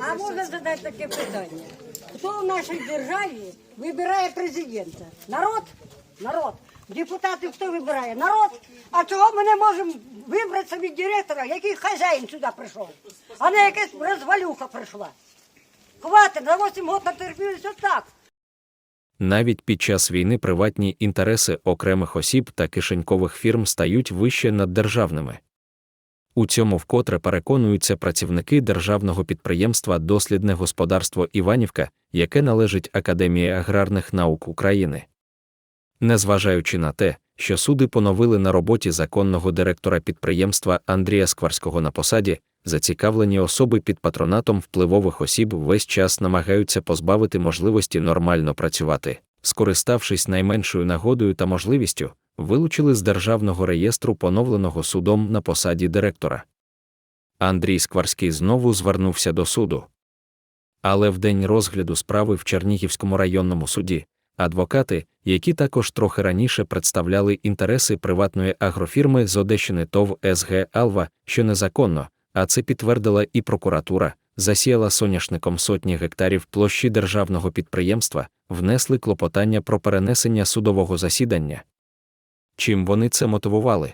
А можна задати таке питання? Хто в нашій державі вибирає президента? Народ? Народ. Депутати хто вибирає? Народ. А чого ми не можемо вибрати собі директора, який хазяїн сюди прийшов, а не якась розвалюха прийшла? Хватить, за 8 років потерпілися так. Навіть під час війни приватні інтереси окремих осіб та кишенькових фірм стають вище над державними. У цьому вкотре переконуються працівники державного підприємства Дослідне господарство Іванівка, яке належить Академії аграрних наук України. Незважаючи на те, що суди поновили на роботі законного директора підприємства Андрія Скварського на посаді, зацікавлені особи під патронатом впливових осіб весь час намагаються позбавити можливості нормально працювати, скориставшись найменшою нагодою та можливістю, вилучили з державного реєстру поновленого судом на посаді директора. Андрій Скварський знову звернувся до суду. Але в день розгляду справи в Чернігівському районному суді адвокати, які також трохи раніше представляли інтереси приватної агрофірми з Одещини ТОВ СГ Алва, що незаконно, а це підтвердила і прокуратура, засіяла соняшником сотні гектарів площі державного підприємства, внесли клопотання про перенесення судового засідання. Чим вони це мотивували?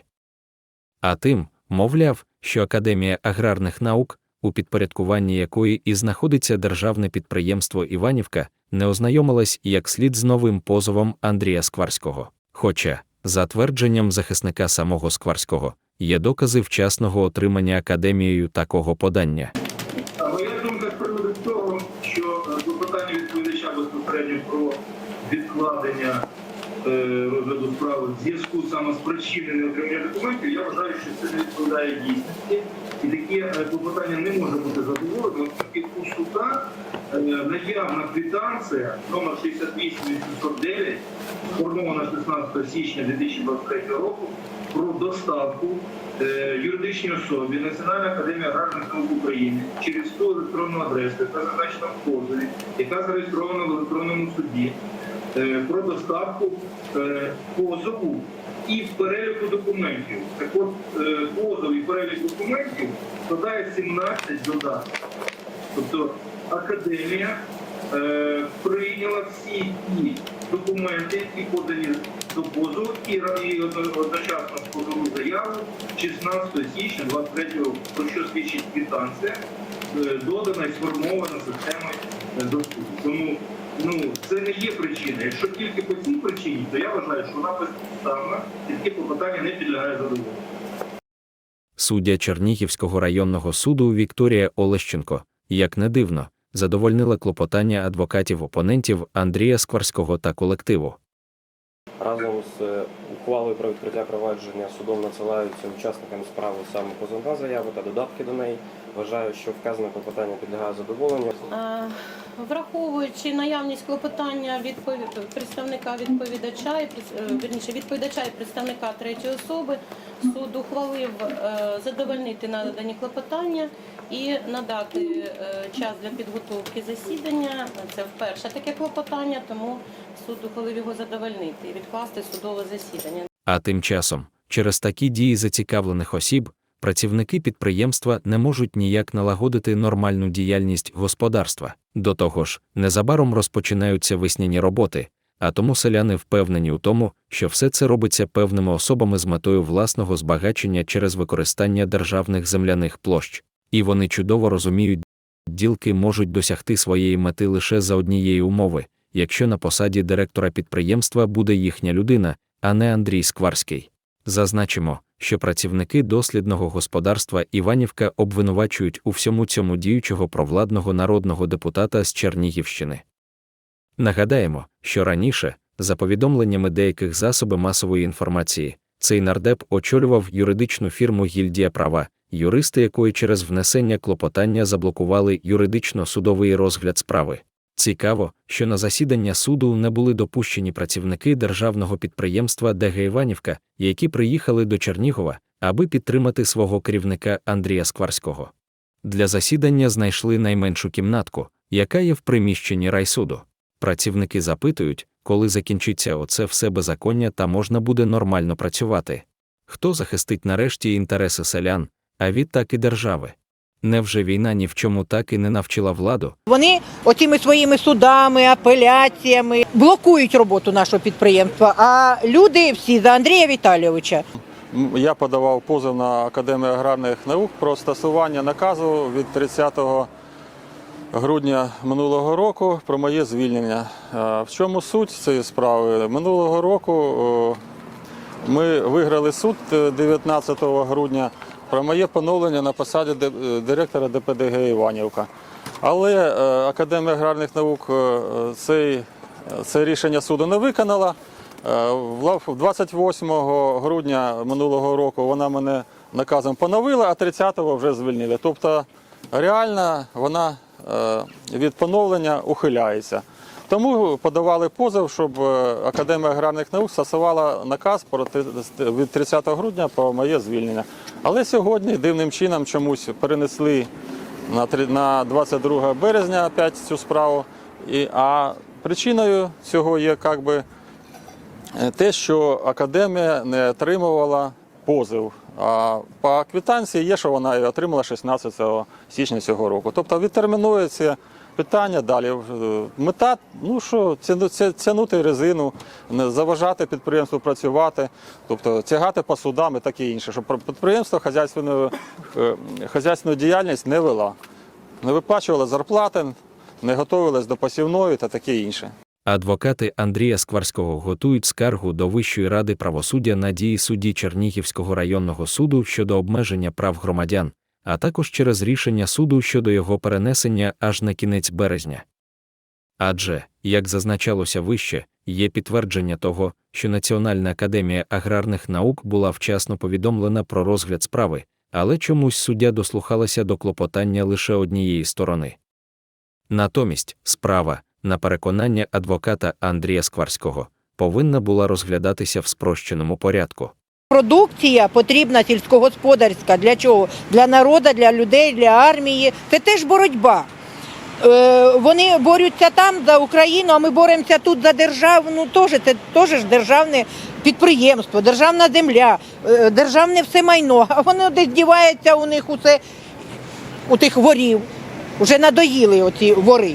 А тим, мовляв, що Академія аграрних наук, у підпорядкуванні якої і знаходиться державне підприємство Іванівка, не ознайомилась як слід з новим позовом Андрія Скварського. Хоча, за твердженням захисника самого Скварського, є докази вчасного отримання академією такого подання. Е, про відкладення е, в зв'язку саме з причиною неотримання документів, я вважаю, що це не відповідає дійсності. І таке е, клопотання не може бути задоволено, оскільки у суда е, наявна квитанція номер 68809, сформована 16 січня 2023 року, про доставку е, юридичній особі Національної академії аграрних наук України через ту електронну адресу, яка зазначена в позові, яка зареєстрована в електронному суді, про доставку е, позову і переліку документів. Так от е, позов і перелік документів складає 17 додатків. Тобто академія е, прийняла всі ті документи, які подані до позову, і, одночасно позову заяву 16 січня 23 року, про що свідчить квитанція, е, додана і сформована системою е, до суду. Тому ну, це не є причина. Якщо тільки по цій причині, то я вважаю, що вона безпідставна, і таке клопотання не підлягає задоволенню. Суддя Чернігівського районного суду Вікторія Олещенко, як не дивно, задовольнила клопотання адвокатів-опонентів Андрія Скварського та колективу. Разом з е, ухвалою про відкриття провадження судом надсилаються учасникам справи саме позовна заява та додатки до неї. Вважаю, що вказане клопотання підлягає задоволенню. Враховуючи наявність клопотання відпові- представника відповідача і е, вірніше відповідача і представника третьої особи, суд ухвалив е, задовольнити надані клопотання і надати е, час для підготовки засідання. Це вперше таке клопотання, тому суд ухвалив його задовольнити і відкласти судове засідання. А тим часом, через такі дії зацікавлених осіб, працівники підприємства не можуть ніяк налагодити нормальну діяльність господарства. До того ж, незабаром розпочинаються весняні роботи, а тому селяни впевнені у тому, що все це робиться певними особами з метою власного збагачення через використання державних земляних площ. І вони чудово розуміють, ділки можуть досягти своєї мети лише за однієї умови, якщо на посаді директора підприємства буде їхня людина, а не Андрій Скварський. Зазначимо, що працівники дослідного господарства Іванівка обвинувачують у всьому цьому діючого провладного народного депутата з Чернігівщини. Нагадаємо, що раніше, за повідомленнями деяких засобів масової інформації, цей нардеп очолював юридичну фірму Гільдія права, юристи якої через внесення клопотання заблокували юридично-судовий розгляд справи. Цікаво, що на засідання суду не були допущені працівники державного підприємства ДГ Іванівка, які приїхали до Чернігова, аби підтримати свого керівника Андрія Скварського. Для засідання знайшли найменшу кімнатку, яка є в приміщенні райсуду. Працівники запитують, коли закінчиться оце все беззаконня та можна буде нормально працювати. Хто захистить нарешті інтереси селян, а відтак і держави? Невже війна ні в чому так і не навчила владу? Вони оцими своїми судами, апеляціями блокують роботу нашого підприємства. А люди всі за Андрія Віталійовича. Я подавав позов на Академію аграрних наук про скасування наказу від 30 грудня минулого року про моє звільнення. Е, В чому суть цієї справи? Минулого року ми виграли суд е, 19 грудня про моє поновлення на посаді е, директора ДПДГ Іванівка. Але е, Академія аграрних наук е, цей, це рішення суду не виконала. Е, 28 грудня минулого року вона мене наказом поновила, а 30-го вже звільнили. Тобто реально вона е, від поновлення ухиляється. Тому подавали позов, щоб е, Академія аграрних наук стосувала наказ від 30 грудня про моє звільнення. Але сьогодні дивним чином чомусь перенесли на 22 березня опять цю справу. А причиною цього є як би, е, те, що академія не отримувала позов. А по квитанції є, що вона отримала 16 січня цього року. Тобто відтермінується питання далі. Мета, ну що, тягнути резину, не заважати підприємству працювати, тобто тягати по судам і таке інше, щоб підприємство хазяйственну, е, хазяйственну діяльність не вела. Не виплачували зарплати, не готувалися до посівної та таке інше. Адвокати Андрія Скварського готують скаргу до Вищої ради правосуддя на дії судді Чернігівського районного суду щодо обмеження прав громадян, а також через рішення суду щодо його перенесення аж на кінець березня. Адже, як зазначалося вище, є підтвердження того, що Національна академія аграрних наук була вчасно повідомлена про розгляд справи, але чомусь суддя дослухалася до клопотання лише однієї сторони. Натомість справа, на переконання адвоката Андрія Скварського, повинна була розглядатися в спрощеному порядку. Продукція потрібна сільськогосподарська. Для чого? Для народу, для людей, для армії. Це теж боротьба. Е, Вони борються там за Україну, а ми боремося тут за державу. Ну теж це теж державне підприємство, державна земля, е, державне все майно. А вони десь діваються у них усе у тих ворів. Уже надоїли оці вори.